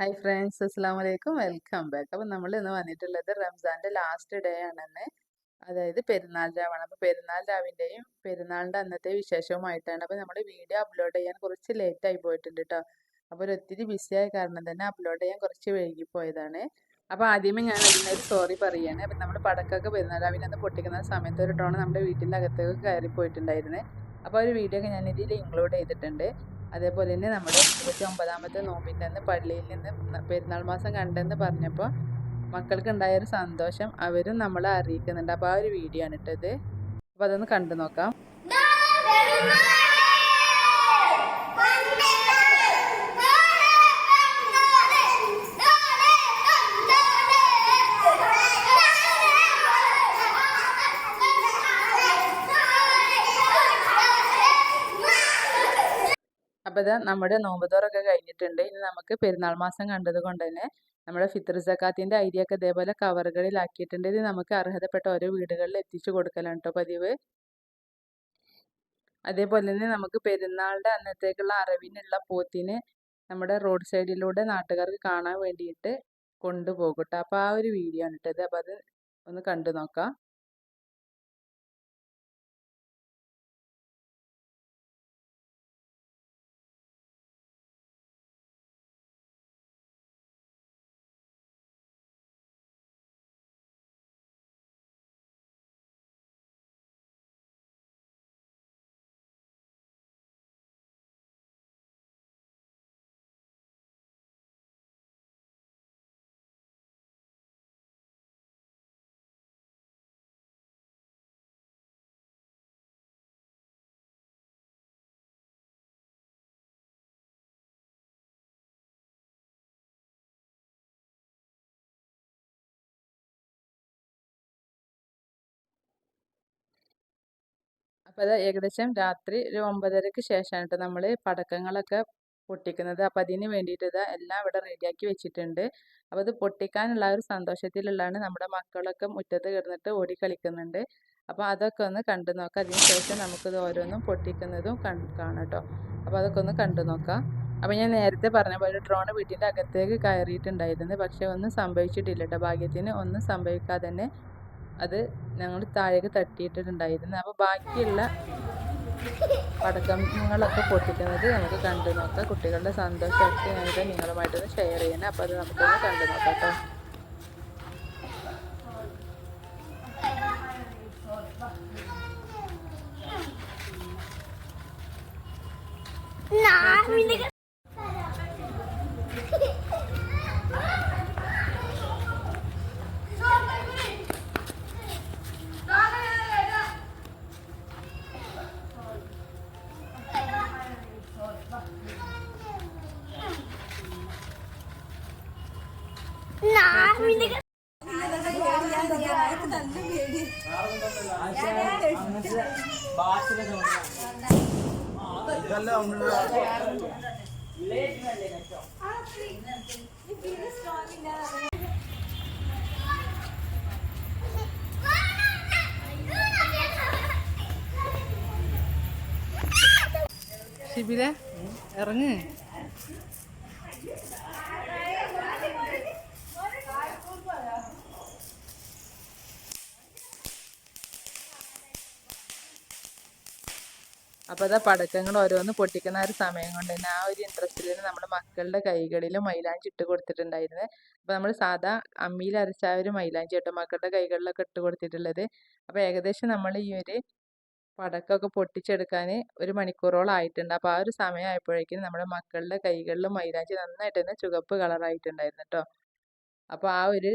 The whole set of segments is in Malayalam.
ഹായ് ഫ്രണ്ട്സ് അസ്സാം വലൈക്കും വെൽക്കം ബാക്ക് അപ്പം നമ്മൾ ഇന്ന് വന്നിട്ടുള്ളത് റംസാന്റെ ലാസ്റ്റ് ഡേ ആണെന്ന്. അതായത് പെരുന്നാൾ രാവാണ്. അപ്പോൾ പെരുന്നാൾ രാവിന്റെയും പെരുന്നാളിന്റെ അന്നത്തെ വിശേഷവുമായിട്ടാണ്. അപ്പോൾ നമ്മൾ വീഡിയോ അപ്ലോഡ് ചെയ്യാൻ കുറച്ച് ലേറ്റ് ആയി പോയിട്ടുണ്ട് കേട്ടോ അപ്പോൾ ഒത്തിരി ബിസി ആയ കാരണം തന്നെ അപ്ലോഡ് ചെയ്യാൻ കുറച്ച് വൈകി പോയതാണ്. അപ്പോൾ ആദ്യമേ ഞാൻ അതിനൊരു സോറി പറയുകയാണ് അപ്പം നമ്മൾ പടക്കൊക്കെ പെരുന്നാൾ രാവിലെ അന്ന് പൊട്ടിക്കുന്ന സമയത്ത് ഒരു ടോൺ നമ്മുടെ വീട്ടിന്റെ അകത്തേക്ക് കയറി പോയിട്ടുണ്ടായിരുന്നു അപ്പോൾ ഒരു വീഡിയോ ഒക്കെ ഞാൻ ഇതിൽ ഇൻക്ലൂഡ് ചെയ്തിട്ടുണ്ട്. അതേപോലെ തന്നെ നമ്മുടെ ഇരുപത്തി ഒമ്പതാമത്തെ നോമ്പിന്റെ അന്ന് പള്ളിയിൽ നിന്ന് പെരുന്നാൾ മാസം കണ്ടെന്ന് പറഞ്ഞപ്പോൾ മക്കൾക്ക് ഉണ്ടായൊരു സന്തോഷം അവരും നമ്മളെ അറിയിക്കുന്നുണ്ട്. അപ്പോൾ ആ ഒരു വീഡിയോ ആണ് ഇട്ടത് അപ്പോൾ അതൊന്ന് കണ്ടു നോക്കാം. അപ്പോൾ ഇതാ നമ്മുടെ നോമ്പുതോറൊക്കെ കഴിഞ്ഞിട്ടുണ്ട്. ഇനി നമുക്ക് പെരുന്നാൾ മാസം കണ്ടത് കൊണ്ട് തന്നെ നമ്മുടെ ഫിത്തർ സക്കാത്തിന്റെ അരിയൊക്കെ ഇതേപോലെ കവറുകളിലാക്കിയിട്ടുണ്ട്. ഇത് നമുക്ക് അർഹതപ്പെട്ട ഓരോ വീടുകളിൽ എത്തിച്ചു കൊടുക്കലാണ് കേട്ടോ പതിവ്. അതേപോലെ തന്നെ നമുക്ക് പെരുന്നാളുടെ അന്നത്തേക്കുള്ള അറിവിനുള്ള പോത്തിന് നമ്മുടെ റോഡ് സൈഡിലൂടെ നാട്ടുകാർക്ക് കാണാൻ വേണ്ടിയിട്ട് കൊണ്ടുപോകും കേട്ടോ അപ്പോൾ ആ ഒരു വീഡിയോ ആണ് ഇട്ടത് അപ്പോൾ അത് ഒന്ന് കണ്ടു നോക്കാം. അപ്പോൾ അത് ഏകദേശം രാത്രി ഒരു ഒമ്പതരയ്ക്ക് ശേഷമാണ് കേട്ടോ നമ്മൾ പടക്കങ്ങളൊക്കെ പൊട്ടിക്കുന്നത്. അപ്പോൾ അതിന് വേണ്ടിയിട്ട് എല്ലാം ഇവിടെ റെഡിയാക്കി വെച്ചിട്ടുണ്ട്. അപ്പോൾ അത് പൊട്ടിക്കാനുള്ള ഒരു സന്തോഷത്തിലുള്ളതാണ് നമ്മുടെ മക്കളൊക്കെ മുറ്റത്ത് കിടന്നിട്ട് ഓടി കളിക്കുന്നുണ്ട്. അപ്പോൾ അതൊക്കെ ഒന്ന് കണ്ടു നോക്കാം. അതിന് ശേഷം നമുക്കിത് ഓരോന്നും പൊട്ടിക്കുന്നതും കാണാം കേട്ടോ അപ്പോൾ അതൊക്കെ ഒന്ന് കണ്ടു നോക്കാം. അപ്പോൾ ഞാൻ നേരത്തെ പറഞ്ഞ പോലെ ഡ്രോൺ വീട്ടിന്റെ അകത്തേക്ക് കയറിയിട്ടുണ്ടായിരുന്നു. പക്ഷേ ഒന്നും സംഭവിച്ചിട്ടില്ല കേട്ടോ ഭാഗ്യത്തിന് ഒന്നും സംഭവിക്കാതെ തന്നെ അത് ഞങ്ങൾ താഴേക്ക് തട്ടിയിട്ടിട്ടുണ്ടായിരുന്നു. അപ്പോൾ ബാക്കിയുള്ള പടക്കങ്ങളൊക്കെ പൊട്ടിക്കുന്നത് നമുക്ക് കണ്ടു നോക്കാം. കുട്ടികളുടെ സന്തോഷമൊക്കെ ഞങ്ങൾക്ക് നിങ്ങളുമായിട്ടൊന്ന് ഷെയർ ചെയ്യണം. അപ്പോൾ അത് നമുക്കൊന്ന് കണ്ടു നോക്കാം കേട്ടോ. ശിബിര ഇറങ്ങ്. അപ്പോൾ അതാ പടക്കങ്ങൾ ഓരോന്ന് പൊട്ടിക്കുന്ന ഒരു സമയം കൊണ്ട് തന്നെ ആ ഒരു ഇൻട്രസ്റ്റിൽ നമ്മുടെ മക്കളുടെ കൈകളിൽ മൈലാഞ്ചി ഇട്ട് കൊടുത്തിട്ടുണ്ടായിരുന്നത് അപ്പോൾ നമ്മൾ സാധാ അമ്മിയിൽ അരച്ച ഒരു മൈലാഞ്ചി കേട്ടോ മക്കളുടെ കൈകളിലൊക്കെ ഇട്ട് കൊടുത്തിട്ടുള്ളത്. അപ്പോൾ ഏകദേശം നമ്മൾ ഈ ഒരു പടക്കമൊക്കെ പൊട്ടിച്ചെടുക്കാൻ ഒരു മണിക്കൂറോളം ആയിട്ടുണ്ട് അപ്പോൾ ആ ഒരു സമയം ആയപ്പോഴേക്കും നമ്മുടെ മക്കളുടെ കൈകളിലും മൈലാഞ്ചി നന്നായിട്ട് തന്നെ ചുവപ്പ് കളറായിട്ടുണ്ടായിരുന്നു കേട്ടോ. അപ്പോൾ ആ ഒരു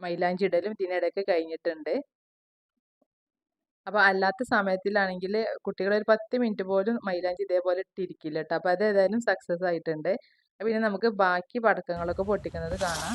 മൈലാഞ്ചി ഇടലും ഇതിനിടയ്ക്ക് കഴിഞ്ഞിട്ടുണ്ട്. അപ്പോൾ അല്ലാത്ത സമയത്തിലാണെങ്കിൽ കുട്ടികൾ ഒരു പത്ത് മിനിറ്റ് പോലും മൈലാഞ്ചി ഇതേപോലെ ഇട്ടിരിക്കില്ല കേട്ടോ. അപ്പോൾ അത് ഏതായാലും സക്സസ് ആയിട്ടുണ്ട്. പിന്നെ നമുക്ക് ബാക്കി പടക്കങ്ങളൊക്കെ പൊട്ടിക്കുന്നത് കാണാം.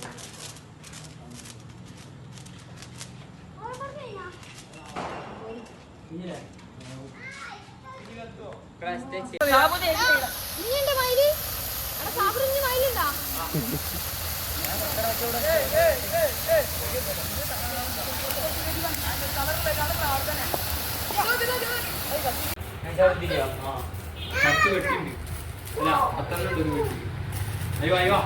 മറ്റ് വെട്ടിണ്ട്. അല്ല, പത്തെണ്ണം ഉണ്ട് ഒരു വെട്ടി. അയ്യോ, അയ്യോ.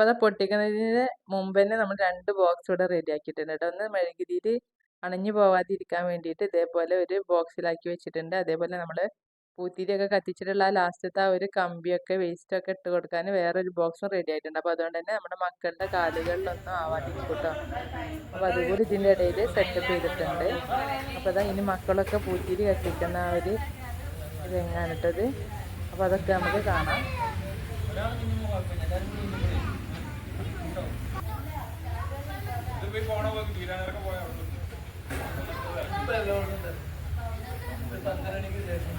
അപ്പോൾ അത് പൊട്ടിക്കുന്നതിന് മുമ്പ് തന്നെ നമ്മൾ രണ്ട് ബോക്സ് ഇവിടെ റെഡി ആക്കിയിട്ടുണ്ട് ഒന്ന് മെഴുകുതിരി അണഞ്ഞു പോവാതിരിക്കാൻ വേണ്ടിയിട്ട് ഇതേപോലെ ഒരു ബോക്സിലാക്കി വെച്ചിട്ടുണ്ട്. അതേപോലെ നമ്മൾ പൂത്തിരിയൊക്കെ കത്തിച്ചിട്ടുള്ള ആ ലാസ്റ്റത്തെ ആ ഒരു കമ്പിയൊക്കെ വേസ്റ്റ് ഒക്കെ ഇട്ട് കൊടുക്കാൻ വേറൊരു ബോക്സും റെഡി ആയിട്ടുണ്ട്. അപ്പോൾ അതുകൊണ്ട് തന്നെ നമ്മുടെ മക്കളുടെ കാലുകളിലൊന്നും ആവാതിരിക്കും കേട്ടോ അപ്പോൾ അതുകൂടി ഇതിന്റെ ഇടയിൽ സെറ്റപ്പ് ചെയ്തിട്ടുണ്ട്. അപ്പോൾ അതാ ഇനി മക്കളൊക്കെ പൂത്തിരി കത്തിക്കുന്ന ആ ഒരു ഇതെങ്ങാനിട്ടത് അപ്പോൾ അതൊക്കെ നമുക്ക് കാണാം. മുംബൈ പോണ പോയി തീരാനൊക്കെ പോയ അവിടെ പന്ത്രണ്ടിന് ശേഷം.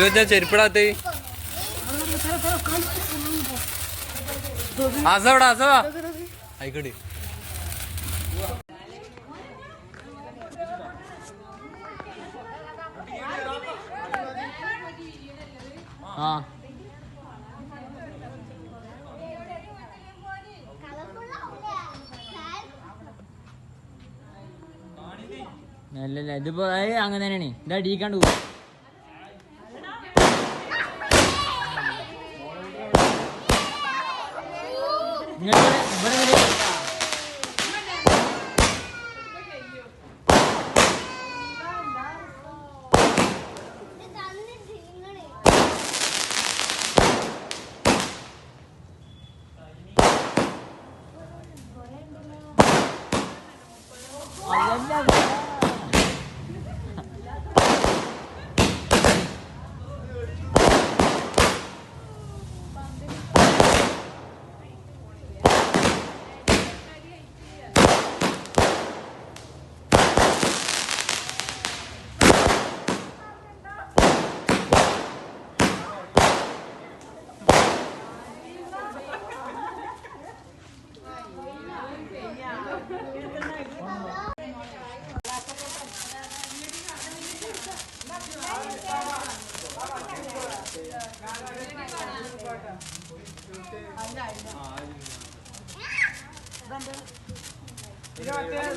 വെച്ചാ ചെരുപ്പിടാത്ത. ആസവടാ ആസവാ ആയിക്കോട്ടെ ആ അല്ലല്ല ഇതിപ്പോ അങ്ങനെ തന്നെയാണ്. ഇതാ ഡീക്കാണ്ട് പോകും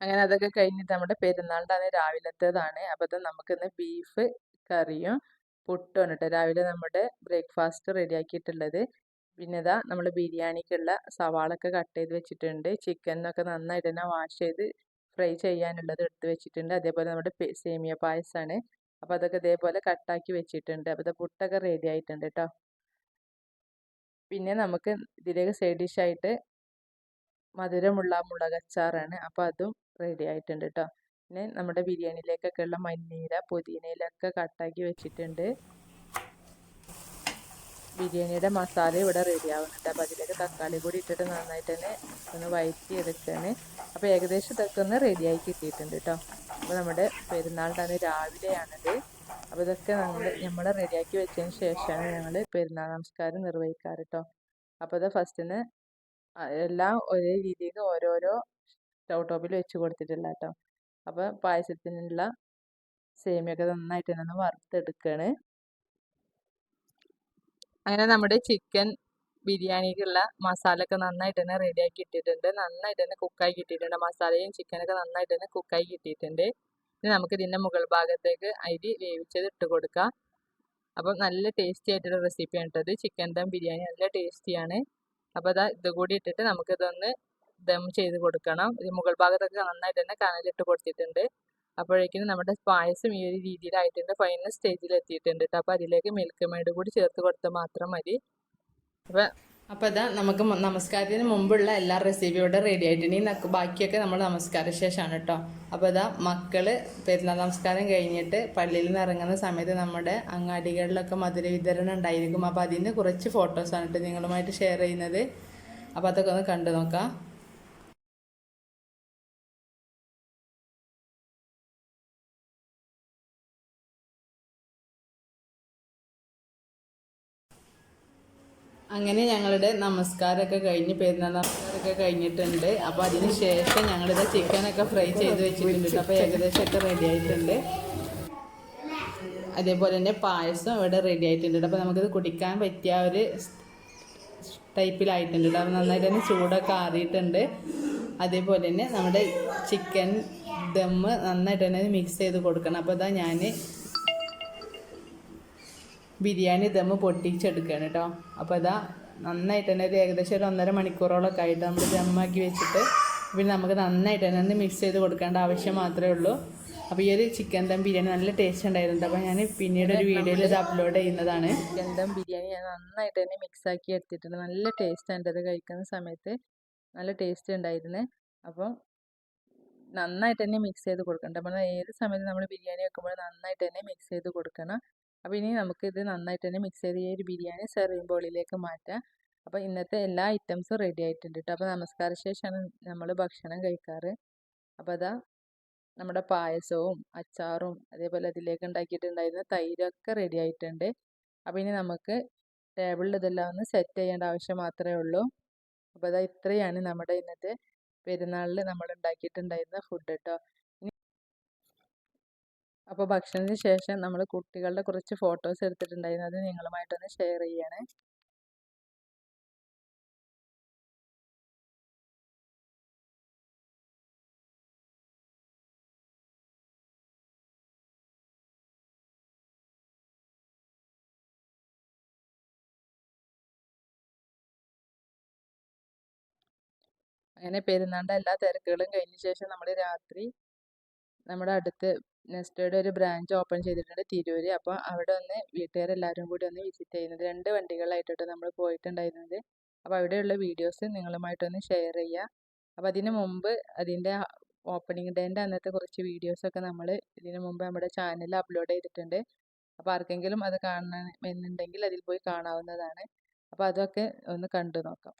അങ്ങനെ അതൊക്കെ കഴിഞ്ഞിട്ട് നമ്മുടെ പെരുന്നാളിന്റെ അന്ന് രാവിലത്തേതാണ്. അപ്പോൾ നമുക്ക് നമുക്കിന്ന് ബീഫ് കറിയും പുട്ടും കേട്ടോ രാവിലെ നമ്മുടെ ബ്രേക്ക്ഫാസ്റ്റ് റെഡിയാക്കിയിട്ടുള്ളത്. പിന്നെ ഇതാ നമ്മൾ ബിരിയാണിക്കുള്ള സവാളൊക്കെ കട്ട് ചെയ്ത് വെച്ചിട്ടുണ്ട്. ചിക്കനൊക്കെ നന്നായിട്ട് തന്നെ വാഷ് ചെയ്ത് ഫ്രൈ ചെയ്യാനുള്ളത് എടുത്ത് വെച്ചിട്ടുണ്ട്. അതേപോലെ നമ്മുടെ സേമിയ പായസമാണ് അപ്പോൾ അതൊക്കെ ഇതേപോലെ കട്ടാക്കി വെച്ചിട്ടുണ്ട്. അപ്പോൾ പുട്ടൊക്കെ റെഡി ആയിട്ടുണ്ട് കേട്ടോ പിന്നെ നമുക്ക് ഇതിലേക്ക് സൈഡ് ഡിഷായിട്ട് മധുരമുള്ള മുളകച്ചാറാണ്. അപ്പോൾ അതും റെഡി ആയിട്ടുണ്ട് കേട്ടോ പിന്നെ നമ്മുടെ ബിരിയാണിയിലേക്കൊക്കെ ഉള്ള മല്ലിയില പുതിനയിലൊക്കെ കട്ടാക്കി വെച്ചിട്ടുണ്ട്. ബിരിയാണിയുടെ മസാല ഇവിടെ റെഡി ആവുന്നുണ്ട്. അപ്പോൾ അതിലേക്ക് തക്കാളി കൂടി ഇട്ടിട്ട് നന്നായിട്ട് തന്നെ ഒന്ന് വയറ്റി എടുക്കുകയാണ് അപ്പോൾ ഏകദേശം ഇതൊക്കെ ഒന്ന് റെഡിയായി കിട്ടിയിട്ടുണ്ട് കേട്ടോ അപ്പോൾ നമ്മുടെ പെരുന്നാളിന്റെ അന്ന് രാവിലെയാണിത്. അപ്പോൾ ഇതൊക്കെ നമ്മൾ നമ്മൾ റെഡിയാക്കി വെച്ചതിന് ശേഷമാണ് ഞങ്ങൾ പെരുന്നാൾ നമസ്കാരം നിർവഹിക്കാറ് കേട്ടോ അപ്പോൾ അത് ഫസ്റ്റിന് എല്ലാം ഒരേ രീതിയിൽ ഓരോരോ സ്റ്റൗ ടോപ്പിൽ വെച്ച് കൊടുത്തിട്ടില്ല കേട്ടോ. അപ്പോൾ പായസത്തിനുള്ള സേമിയൊക്കെ നന്നായിട്ട് തന്നെ ഒന്ന് വറുത്തെടുക്കുകയാണ് അങ്ങനെ നമ്മുടെ ചിക്കൻ ബിരിയാണിക്കുള്ള ഒക്കെ നന്നായിട്ട് തന്നെ റെഡിയാക്കി ഇട്ടിട്ടുണ്ട് നന്നായിട്ട് തന്നെ കുക്കായി കിട്ടിയിട്ടുണ്ട്. മസാലയും ചിക്കനൊക്കെ നന്നായിട്ട് തന്നെ കുക്കായി കിട്ടിയിട്ടുണ്ട്. ഇനി നമുക്ക് ഇതിന്റെ മുകൾ ഭാഗത്തേക്ക് അരി വേവിച്ചത് ഇട്ട് കൊടുക്കാം. അപ്പം നല്ല ടേസ്റ്റി ആയിട്ടുള്ള റെസിപ്പിയാണ് കേട്ടത് ചിക്കൻ ദം ബിരിയാണി നല്ല ടേസ്റ്റിയാണ് അപ്പോൾ അതാ ഇത് കൂടി ഇട്ടിട്ട് നമുക്കിതൊന്ന് ദം ചെയ്ത് കൊടുക്കണം. ഇത് മുകൾ ഭാഗത്തൊക്കെ നന്നായിട്ട് തന്നെ കനലിട്ട് കൊടുത്തിട്ടുണ്ട്. അപ്പോഴേക്കും നമ്മുടെ പായസം ഈ ഒരു രീതിയിലായിട്ടുണ്ട്. ഫൈനൽ സ്റ്റേജിൽ എത്തിയിട്ടുണ്ട് കേട്ടോ അപ്പോൾ അതിലേക്ക് മിൽക്ക് മെയ്ഡ് കൂടി ചേർത്ത് കൊടുത്താൽ മാത്രം മതി. അപ്പോൾ അപ്പോൾ ഇതാ നമുക്ക് നമസ്കാരത്തിന് മുമ്പുള്ള എല്ലാ റെസിപ്പിയും ഇവിടെ റെഡി ആയിട്ടുണ്ട്. നക്ക് ബാക്കിയൊക്കെ നമ്മൾ നമസ്കാര ശേഷമാണ് കേട്ടോ അപ്പോൾ ഇതാ മക്കൾ പെരുന്നാൾ നമസ്കാരം കഴിഞ്ഞിട്ട് പള്ളിയിൽ നിന്ന് ഇറങ്ങുന്ന സമയത്ത് നമ്മുടെ അങ്ങാടികളിലൊക്കെ മധുര വിതരണം ഉണ്ടായിരിക്കും. അപ്പോൾ അതിന്റെ കുറച്ച് ഫോട്ടോസാണ് കേട്ടോ നിങ്ങളുമായിട്ട് ഷെയർ ചെയ്യുന്നത്. അപ്പോൾ അതൊക്കെ ഒന്ന് കണ്ടു നോക്കാം. അങ്ങനെ ഞങ്ങളുടെ നമസ്കാരമൊക്കെ കഴിഞ്ഞ് പെരുന്നാൾ നമസ്കാരമൊക്കെ കഴിഞ്ഞിട്ടുണ്ട്. അപ്പോൾ അതിന് ശേഷം ഞങ്ങളിത് ചിക്കനൊക്കെ ഫ്രൈ ചെയ്ത് വെച്ചിട്ടുണ്ട് അപ്പോൾ ഏകദേശം ഒക്കെ റെഡി ആയിട്ടുണ്ട്. അതേപോലെ തന്നെ പായസം ഇവിടെ റെഡി ആയിട്ടുണ്ട് അപ്പോൾ നമുക്കിത് കുടിക്കാൻ പറ്റിയ ഒരു ടൈപ്പിലായിട്ടുണ്ട് അപ്പോൾ നന്നായിട്ട് തന്നെ ചൂടൊക്കെ ആറിയിട്ടുണ്ട്. അതേപോലെ തന്നെ നമ്മുടെ ചിക്കൻ ദമ്മ് നന്നായിട്ട് തന്നെ മിക്സ് ചെയ്ത് കൊടുക്കണം. അപ്പോൾ ഇതാ ഞാൻ ബിരിയാണി ദമ്മ് പൊട്ടിച്ചെടുക്കുകയാണ് കേട്ടോ അപ്പോൾ അതാ നന്നായിട്ട് തന്നെ ഒരു ഏകദേശം ഒരു ഒന്നര മണിക്കൂറോളൊക്കെ ആയിട്ട് നമ്മൾ ദമ്മാക്കി വെച്ചിട്ട് പിന്നെ നമുക്ക് നന്നായിട്ട് തന്നെ ഒന്ന് മിക്സ് ചെയ്ത് കൊടുക്കേണ്ട ആവശ്യം മാത്രമേ ഉള്ളൂ. അപ്പോൾ ഈ ഒരു ചിക്കൻ ദം ബിരിയാണി നല്ല ടേസ്റ്റ് ഉണ്ടായിരുന്നു അപ്പോൾ ഞാൻ പിന്നീട് ഒരു വീഡിയോയിൽ ഇത് അപ്ലോഡ് ചെയ്യുന്നതാണ്. ചിക്കൻ ദം ബിരിയാണി ഞാൻ നന്നായിട്ട് തന്നെ മിക്സ് ആക്കി എടുത്തിട്ടുണ്ട്. നല്ല ടേസ്റ്റ് ഉണ്ട്. അത് കഴിക്കുന്ന സമയത്ത് നല്ല ടേസ്റ്റ് ഉണ്ടായിരുന്നു. അപ്പം നന്നായിട്ട് തന്നെ മിക്സ് ചെയ്ത് കൊടുക്കണം. അപ്പോൾ ഏത് സമയത്ത് നമ്മൾ ബിരിയാണി വെക്കുമ്പോൾ നന്നായിട്ട് തന്നെ മിക്സ് ചെയ്ത് കൊടുക്കണം. അപ്പോൾ ഇനി നമുക്കിത് നന്നായിട്ട് തന്നെ മിക്സ് ചെയ്ത് ഈ ഒരു ബിരിയാണി സെർവിങ് ബോളിലേക്ക് മാറ്റാം. അപ്പോൾ ഇന്നത്തെ എല്ലാ ഐറ്റംസും റെഡി ആയിട്ടുണ്ട് കേട്ടോ അപ്പോൾ നമസ്കാര ശേഷമാണ് നമ്മൾ ഭക്ഷണം കഴിക്കാറ്. അപ്പോൾ അതാ നമ്മുടെ പായസവും അച്ചാറും അതേപോലെ അതിലേക്ക് ഉണ്ടാക്കിയിട്ടുണ്ടായിരുന്ന തൈരൊക്കെ റെഡി ആയിട്ടുണ്ട്. അപ്പോൾ ഇനി നമുക്ക് ടേബിളിൽ ഇതെല്ലാം ഒന്ന് സെറ്റ് ചെയ്യേണ്ട ആവശ്യം മാത്രമേ ഉള്ളൂ. അപ്പോൾ അതാ ഇത്രയാണ് നമ്മുടെ ഇന്നത്തെ പെരുന്നാളിൽ നമ്മൾ ഉണ്ടാക്കിയിട്ടുണ്ടായിരുന്ന ഫുഡ് കേട്ടോ അപ്പോൾ ഭക്ഷണത്തിന് ശേഷം നമ്മൾ കുട്ടികളുടെ കുറച്ച് ഫോട്ടോസ് എടുത്തിട്ടുണ്ടായിരുന്നു. അത് നിങ്ങളുമായിട്ടൊന്ന് ഷെയർ ചെയ്യണേ. അങ്ങനെ പെരുന്നാളിന്റെ എല്ലാ തിരക്കുകളും കഴിഞ്ഞ ശേഷം നമ്മൾ രാത്രി നമ്മുടെ അടുത്ത് നെസ്റ്റോയുടെ ഒരു ബ്രാഞ്ച് ഓപ്പൺ ചെയ്തിട്ടുണ്ട് തിരൂര്. അപ്പോൾ അവിടെ ഒന്ന് വീട്ടുകാരെല്ലാവരും കൂടി ഒന്ന് വിസിറ്റ് ചെയ്യുന്നത് രണ്ട് വണ്ടികളായിട്ടോ നമ്മൾ പോയിട്ടുണ്ടായിരുന്നത്. അപ്പോൾ അവിടെയുള്ള വീഡിയോസ് നിങ്ങളുമായിട്ടൊന്ന് ഷെയർ ചെയ്യുക. അപ്പോൾ അതിന് മുമ്പ് അതിന്റെ ഓപ്പണിംഗ് ഡേന്റെ അന്നത്തെ കുറച്ച് വീഡിയോസൊക്കെ നമ്മൾ ഇതിന് മുമ്പ് നമ്മുടെ ചാനലിൽ അപ്ലോഡ് ചെയ്തിട്ടുണ്ട്. അപ്പോൾ ആർക്കെങ്കിലും അത് കാണണമെന്നുണ്ടെങ്കിൽ അതിൽ പോയി കാണാവുന്നതാണ്. അപ്പോൾ അതൊക്കെ ഒന്ന് കണ്ടു നോക്കാം.